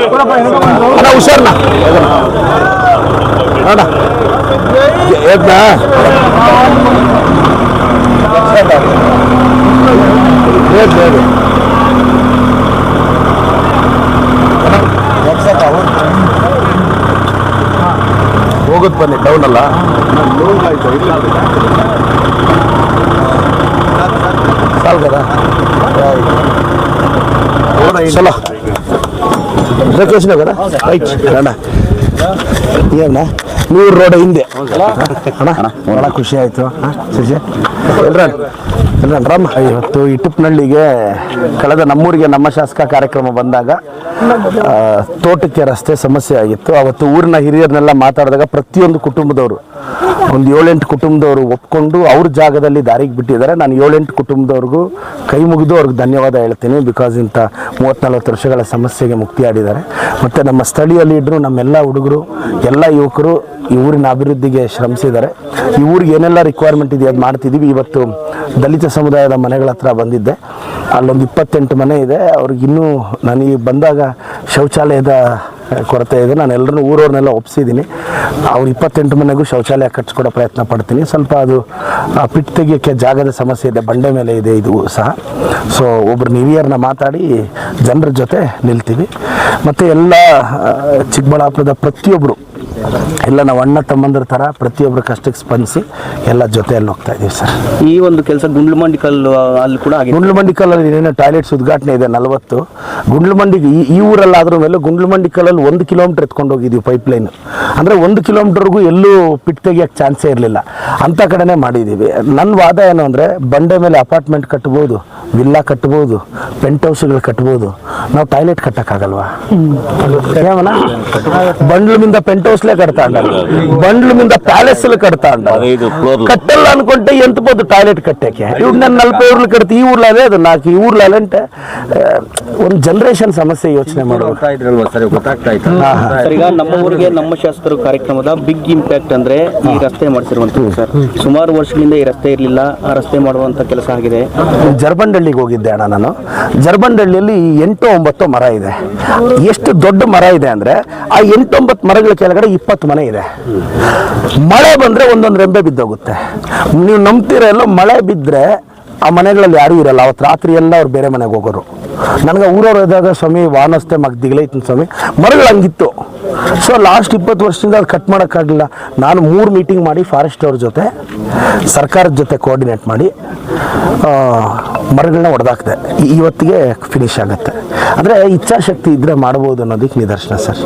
ಅಣ್ಣ ಹುಷಾರ್ನ ಅಣ್ಣ ಏದ್ನಾ ಏದ್ ಏದ್ ಹೋಗುದ್ ಬನ್ನಿ ಡೌನ್ ಅಲ್ಲ ಸಾಲ್ಗದ ಚಲೋ ಲೊಕೇಶನ್ కదా ರೈಟ್ ಅಣ್ಣ. ಏನ ನೂರು ರೋಡ್ ಹಿಂದೆ. ಅಣ್ಣ ಭಾಳ ಖುಷಿ ಆಯಿತು. ಹಾಂ ಎಲ್ರ ರಾಮ್ ಇವತ್ತು ಇಟುಪ್ನಳ್ಳಿಗೆ ಕಳೆದ ನಮ್ಮೂರಿಗೆ ನಮ್ಮ ಶಾಸಕ ಕಾರ್ಯಕ್ರಮ ಬಂದಾಗ ತೋಟಕ್ಕೆ ರಸ್ತೆ ಸಮಸ್ಯೆ ಆಗಿತ್ತು. ಅವತ್ತು ಊರಿನ ಹಿರಿಯರನ್ನೆಲ್ಲ ಮಾತಾಡಿದಾಗ ಪ್ರತಿಯೊಂದು ಕುಟುಂಬದವರು, ಒಂದು ಏಳೆಂಟು ಕುಟುಂಬದವರು ಒಪ್ಕೊಂಡು ಅವ್ರ ಜಾಗದಲ್ಲಿ ದಾರಿಗೆ ಬಿಟ್ಟಿದ್ದಾರೆ. ನಾನು ಏಳೆಂಟು ಕುಟುಂಬದವ್ರಿಗೂ ಕೈ ಮುಗಿದು ಅವ್ರಿಗೆ ಧನ್ಯವಾದ ಹೇಳ್ತೀನಿ. ಬಿಕಾಸ್ ಇಂಥ ಮೂವತ್ತ್ನಲ್ವತ್ತು ವರ್ಷಗಳ ಸಮಸ್ಯೆಗೆ ಮುಕ್ತಿ ಆಡಿದ್ದಾರೆ ಮತ್ತು ನಮ್ಮ ಸ್ಥಳೀಯ ಲೀಡ್ರು ನಮ್ಮೆಲ್ಲ ಹುಡುಗರು, ಎಲ್ಲ ಯುವಕರು ಈ ಊರಿನ ಅಭಿವೃದ್ಧಿಗೆ ಶ್ರಮಿಸಿದ್ದಾರೆ. ಈ ಊರಿಗೆ ಏನೆಲ್ಲ ರಿಕ್ವೈರ್ಮೆಂಟ್ ಇದೆ ಅದು ಮಾಡ್ತಿದ್ದೀವಿ. ಇವತ್ತು ದಲಿತ ಸಮುದಾಯದ ಮನೆಗಳ ಹತ್ರ ಬಂದಿದ್ದೆ. ಅಲ್ಲೊಂದು ಇಪ್ಪತ್ತೆಂಟು ಮನೆ ಇದೆ. ಅವ್ರಿಗಿನ್ನೂ ನನಗೆ ಬಂದಾಗ ಶೌಚಾಲಯದ ಕೊರತೆ ಇದೆ. ನಾನು ಎಲ್ಲರೂ ಊರವ್ರನ್ನೆಲ್ಲ ಒಪ್ಸಿದ್ದೀನಿ. ಅವ್ರು ಇಪ್ಪತ್ತೆಂಟು ಮನೆಗೂ ಶೌಚಾಲಯ ಕಟ್ಸ್ಕೊಡೋ ಪ್ರಯತ್ನ ಪಡ್ತೀನಿ. ಸ್ವಲ್ಪ ಅದು ಪಿಟ್ ತೆಗಿಯೋಕ್ಕೆ ಜಾಗದ ಸಮಸ್ಯೆ ಇದೆ. ಬಂಡೆ ಮೇಲೆ ಇದೆ ಇದು ಸಹ. ಸೊ ಒಬ್ಬರು ಹಿರಿಯರನ್ನ ಮಾತಾಡಿ ಜನರ ಜೊತೆ ನಿಲ್ತೀವಿ. ಮತ್ತು ಎಲ್ಲ ಚಿಕ್ಕಬಳ್ಳಾಪುರದ ಪ್ರತಿಯೊಬ್ಬರು ಎಲ್ಲ ನಾವು ಅಣ್ಣ ತಮ್ಮಂದ್ರ ಥರ ಪ್ರತಿಯೊಬ್ಬರ ಕಷ್ಟಕ್ಕೆ ಸ್ಪಂದಿಸಿ ಎಲ್ಲ ಜೊತೆಯಲ್ಲಿ ಹೋಗ್ತಾ ಇದ್ದೀವಿ ಸರ್. ಈ ಒಂದು ಕೆಲಸ ಗುಂಡ್ಲುಮಂಡಿ ಕಲ್ಲು ಅಲ್ಲಿ ಕೂಡ ಆಗಿದೆ. ಗುಂಡ್ಲುಮಂಡಿ ಕಲ್ಲಲ್ಲಿ ಏನೇನೋ ಟಾಯ್ಲೆಟ್ಸ್ ಉದ್ಘಾಟನೆ ಇದೆ ನಲವತ್ತು. ಗುಂಡ್ಲುಮಂಡಿಗೆ ಈ ಈ ಊರಲ್ಲಾದ್ರೂ ಮೇಲೆ ಗುಂಡ್ಲುಮಂಡಿ ಕಲ್ಲಲ್ಲಿ ಒಂದು ಕಿಲೋಮೀಟರ್ ಎತ್ಕೊಂಡು ಹೋಗಿದ್ದೀವಿ ಪೈಪ್ ಲೈನ್ ಅಂದರೆ ಒಂದು ಕಿಲೋಮೀಟರ್ಗೂ ಎಲ್ಲೂ ಪಿಟ್ ತೆಗಿಯೋಕ್ಕೆ ಚಾನ್ಸೇ ಇರಲಿಲ್ಲ. ಅಂಥ ಕಡೆನೇ ಮಾಡಿದ್ದೀವಿ. ನನ್ನ ವಾದ ಏನು ಅಂದರೆ ಬಂಡೆ ಮೇಲೆ ಅಪಾರ್ಟ್ಮೆಂಟ್ ಕಟ್ಬೋದು ವಿಲ್ಲಾ ಕಟ್ಬೋದು ಪೆಂಟ್ ಹೌಸ್ಗಳು ಕಟ್ಬೋದು ನಾವು ಟಾಯ್ಲೆಟ್ ಕಟ್ಟೋಕ್ಕಾಗಲ್ವಾ? ಏಮನ ಬಂಡ್ಲು ಮಿಂದ ಪೆಂಟ್ ಹೌಸ್ಲೇ ಕಟ್ತಾ ಇದ್ದಾರೆ. ಬಂಡ್ಲು ಮುಂದೆ ಪ್ಯಾಲೇಸ್ ಕಟ್ತಾ ಇದ್ದಾರೆ. ಕಟ್ಟಲ್ಲ ಅನ್ಕೊಂಡೆ ಎಂತಬೋದು ಟಾಯ್ಲೆಟ್ ಕಟ್ಟಕ್ಕೆ. ಇವ್ ನನ್ನ ನಲ್ಪೈ ಊರ್ಲು ಕಟ್ತಿ ಈ ಊರ್ಲ ಅದೇ ನಾಲ್ಕು ಈ ಊರ್ಲ ಅಂತ ಒಂದು ಜನರೇಷನ್ ಸಮಸ್ಯೆ ಯೋಚನೆ ಮಾಡುವ ಸರ್ ಈಗ ನಮ್ಮ ಊರಿಗೆ ನಮ್ಮ ಶಾಸಕರು ಕಾರ್ಯಕ್ರಮದ ಬಿಗ್ ಇಂಪ್ಯಾಕ್ಟ್ ಅಂದ್ರೆ ಈ ರಸ್ತೆ ಮಾಡಿಸಿರುವಂತದ್ದು ಸರ್. ಸುಮಾರು ವರ್ಷಗಳಿಂದ ಈ ರಸ್ತೆ ಇರಲಿಲ್ಲ ಆ ರಸ್ತೆ ಮಾಡುವಂತ ಕೆಲಸ ಆಗಿದೆ. ಜರ್ಬಂಡಳ್ಳಿಗೆ ಹೋಗಿದ್ದೆ ಅಣ್ಣ ನಾನು. ಜರ್ಬಂಡಳ್ಳಿಯಲ್ಲಿ ಎಂಟು ಒಂಬತ್ತು ಮರ ಇದೆ. ಎಷ್ಟು ದೊಡ್ಡ ಮರ ಇದೆ ಅಂದ್ರೆ ಆ ಎಂಟೊಂಬತ್ತು ಮರಗಳ ಕೆಳಗಡೆ ಇಪ್ಪತ್ತು ಮನೆ ಇದೆ. ಮಳೆ ಬಂದ್ರೆ ಒಂದೊಂದು ರೆಂಬೆ ಬಿದ್ದೋಗುತ್ತೆ. ನೀವು ನಂಬ್ತೀರ ಎಲ್ಲೋ ಮಳೆ ಬಿದ್ದರೆ ಆ ಮನೆಗಳಲ್ಲಿ ಯಾರೂ ಇರಲ್ಲ. ಅವತ್ತು ರಾತ್ರಿ ಎಲ್ಲ ಅವ್ರು ಬೇರೆ ಮನೆಗೆ ಹೋಗೋರು. ನನಗೆ ಊರವ್ರು ಇದ್ದಾಗ ಸ್ವಾಮಿ ವಾನಸ್ತೆ ಮಗ್ದಿಗ್ಲೈತಿ ಸ್ವಾಮಿ. ಮರಗಳು ಹಂಗಿತ್ತು. ಸೊ ಲಾಸ್ಟ್ ಇಪ್ಪತ್ತು ವರ್ಷದಿಂದ ಅದು ಕಟ್ ಮಾಡೋಕ್ಕಾಗಲಿಲ್ಲ. ನಾನು ಮೂರು ಮೀಟಿಂಗ್ ಮಾಡಿ ಫಾರೆಸ್ಟ್ ಅವ್ರ ಜೊತೆ, ಸರ್ಕಾರದ ಜೊತೆ ಕೋಆರ್ಡಿನೇಟ್ ಮಾಡಿ ಮರಗಳನ್ನ ಹೊಡೆದಾಕ್ದೆ ಇವತ್ತಿಗೆ ಫಿನಿಶ್ ಆಗುತ್ತೆ. ಅಂದರೆ ಇಚ್ಛಾಶಕ್ತಿ ಇದ್ದರೆ ಮಾಡ್ಬೋದು ಅನ್ನೋದಕ್ಕೆ ನಿದರ್ಶನ ಸರ್.